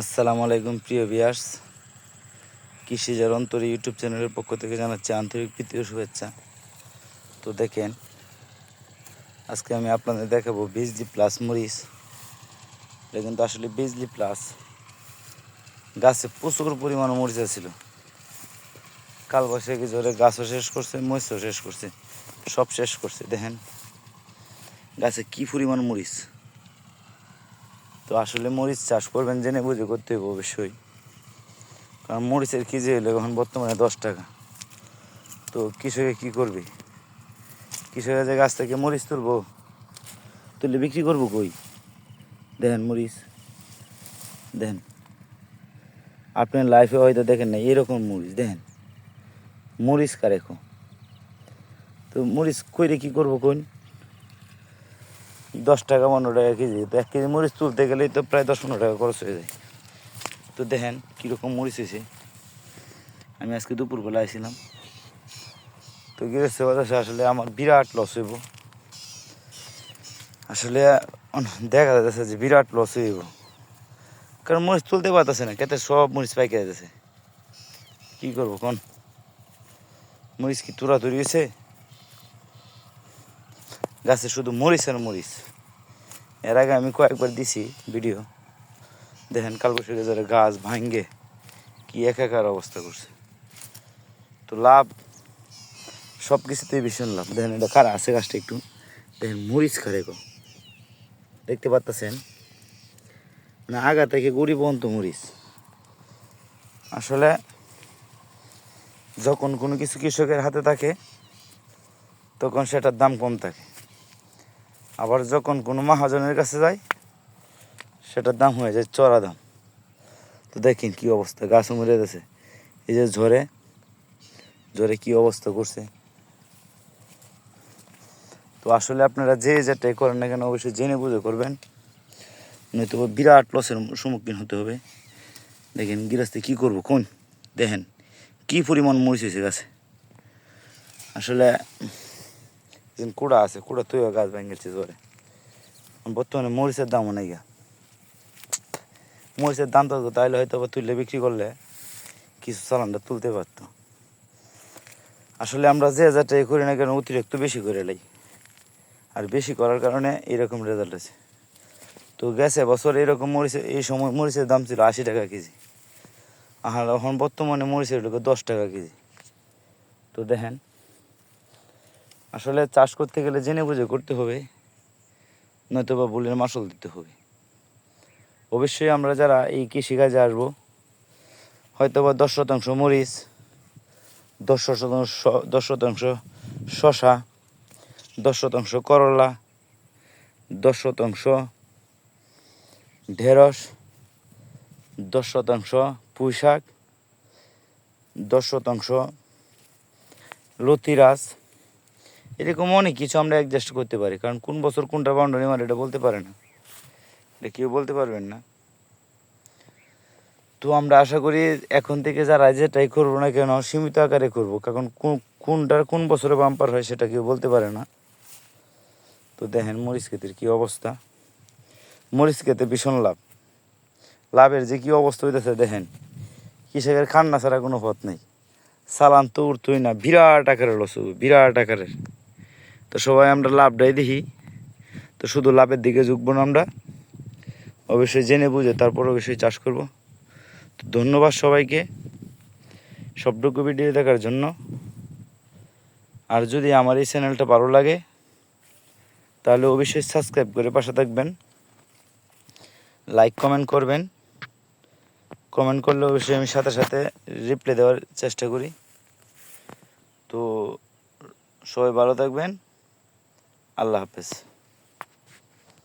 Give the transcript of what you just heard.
আসসালামু আলাইকুম, প্রিয় বিয়ার্স কৃষিজার অন্তরে ইউটিউব চ্যানেলের পক্ষ থেকে জানাচ্ছি আন্তরিক প্রীতি ও শুভেচ্ছা। তো দেখেন, আজকে আমি আপনাদের দেখাবো বিজলি প্লাস মরিচ। এটা কিন্তু আসলে বিজলি প্লাস। গাছে প্রচুর পরিমাণ মরিচ ছিল কাল বৈশাখী জোরে গাছও শেষ করছে, মরিচও শেষ করছে, সব শেষ করছে। দেখেন, গাছে কি পরিমাণ মরিচ? তো আসলে মরিচ চাষ করবেন জেনে বুঝে করতে হবে অবশ্যই। কারণ মরিচের কেজি হলে এখন বর্তমানে দশ টাকা। তো কৃষকে কি করবে? কৃষকের যে গাছ থেকে মরিচ তুলবো তুলে বিক্রি করব কই? দেখেন মরিচ। দেখেন। আপনার লাইফে হয়তো দেখেন না এরকম মরিচ, দেখেন। মরিচ কারেখো তো মরিচ কইরে কি করব কোন দশ টাকা, পনেরো টাকা কেজি। তো এক কেজি মরিচ তুলতে গেলেই তো প্রায় দশ, পনেরো টাকা খরচ হয়ে যায়। তো দেখেন কীরকম মরিচ হয়েছে। আমি আজকে দুপুরবেলা আসছিলাম তো গৃহস্থ বাতাসে, আসলে আমার বিরাট লস হইব। আসলে দেখা যাচ্ছে যে বিরাট লস হইব। কারণ মরিচ তুলতে পারতেছে না কেটে সব মরিচ পাইকে যাচ্ছে কী করব কোন? মরিচ কি তুরা তুরি হয়েছে গাছে শুধু মরিচ আর মরিচ। এর আগে আমি কয়েকবার দিছি ভিডিও। দেখেন কাল বৈশাখী ধরে গাছ ভাঙ্গে কি একাকার অবস্থা করছে। তো লাভ সব কিছুতেই ভীষণ লাভ। দেখেন এটা কারা আছে গাছটা একটু। দেখেন মরিচ খারে গো। দেখতে পাচ্ছেন মানে আগা থেকে গুড়ি পর্যন্ত মরিচ। আসলে যখন কোনো কিছু কৃষকের হাতে থাকে, তখন সেটার দাম কম থাকে। আবার যখন কোনো মহাজনের কাছে যাই, সেটার দাম হয়ে যায় চড়া দাম। তো দেখেন কি অবস্থা গাছ মরে গেছে। এই যে ঝরে ঝড়ে কি অবস্থা করছে? তো আসলে আপনারা যে যেটাই করেন না কেন, অবশ্যই জেনে বুঝে করবেন। নয়তো বিরাট লসের সম্মুখীন হতে হবে। দেখেন গিরাস্তে কি করব, কোন? দেখেন, কি পরিমাণ মরিচ হয়েছে গাছে? আসলে যেন কুড়া আছে কুড়া তুইও গাছ ভেঙেছে জোরে বর্তমানে মরিচের দামও নেই গা মরিচের দাম তো তাইলে হয়তো বা তুললে বিক্রি করলে কিছু চালানটা তুলতে পারতো আসলে আমরা যে যাটাই করি না কেন অতিরিক্ত বেশি করে লাই আর বেশি করার কারণে এরকম রেজাল্ট আছে তো গেছে বছর এরকম মরিচের এই সময় মরিচের দাম ছিল আশি টাকা কেজি আর এখন বর্তমানে মরিচের দশ টাকা কেজি তো দেখেন আসলে চাষ করতে গেলে জেনে বুঝে করতে হবে নয়তো বা বুলের মাসল দিতে হবে। অবশ্যই আমরা যারা এই কৃষিকাজে আসব হয়তো বা দশ শতাংশ মরিচ, দশ শতাংশ দশ শতাংশ শশা দশ শতাংশ করলা, দশ শতাংশ ঢেঁড়স, দশ শতাংশ পুঁই শাক, দশ শতাংশ লতিরাজ এরকম অনেক কিছু আমরা অ্যাডজাস্ট করতে পারি, কারণ কোন বছর কোনটা বাউন্ডারি মারে এটা বলতে পারে না। এটা কেউ বলতে পারবেন না। তো আমরা আশা করি এখন থেকে যারা যেটাই করব না কেন, সীমিত আকারে করব, কারণ কোন- কোনটার কোন বছরে বাম্পার হয় সেটা কেউ বলতে পারে না। তো দেখেন মরিচ ক্ষেতের কী অবস্থা। মরিচ খেতে ভীষণ লাভ। লাভের যে কী অবস্থা হইতেছে দেখেন, কৃষকের খান্না ছাড়া কোনো পথ নেই। সালান তো উঠতোই না, বিরাট আকারের লস বিরাট আকারের। তো সবাই আমরা লাভটাই দেখি। তো শুধু লাভের দিকে ঝুঁকবো না আমরা। অবশ্যই জেনে বুঝে তারপর অবশ্যই চাষ করব। তো ধন্যবাদ সবাইকে সবটুকু ভিডিও দেখার জন্য। আর যদি আমার এই চ্যানেলটা ভালো লাগে, তাহলে অবশ্যই সাবস্ক্রাইব করে পাশে থাকবেন। লাইক, কমেন্ট করবেন। কমেন্ট করলে অবশ্যই আমি সাথে সাথে রিপ্লাই দেওয়ার চেষ্টা করি। তো সবাই ভালো থাকবেন। আল্লাহ হাফেজ।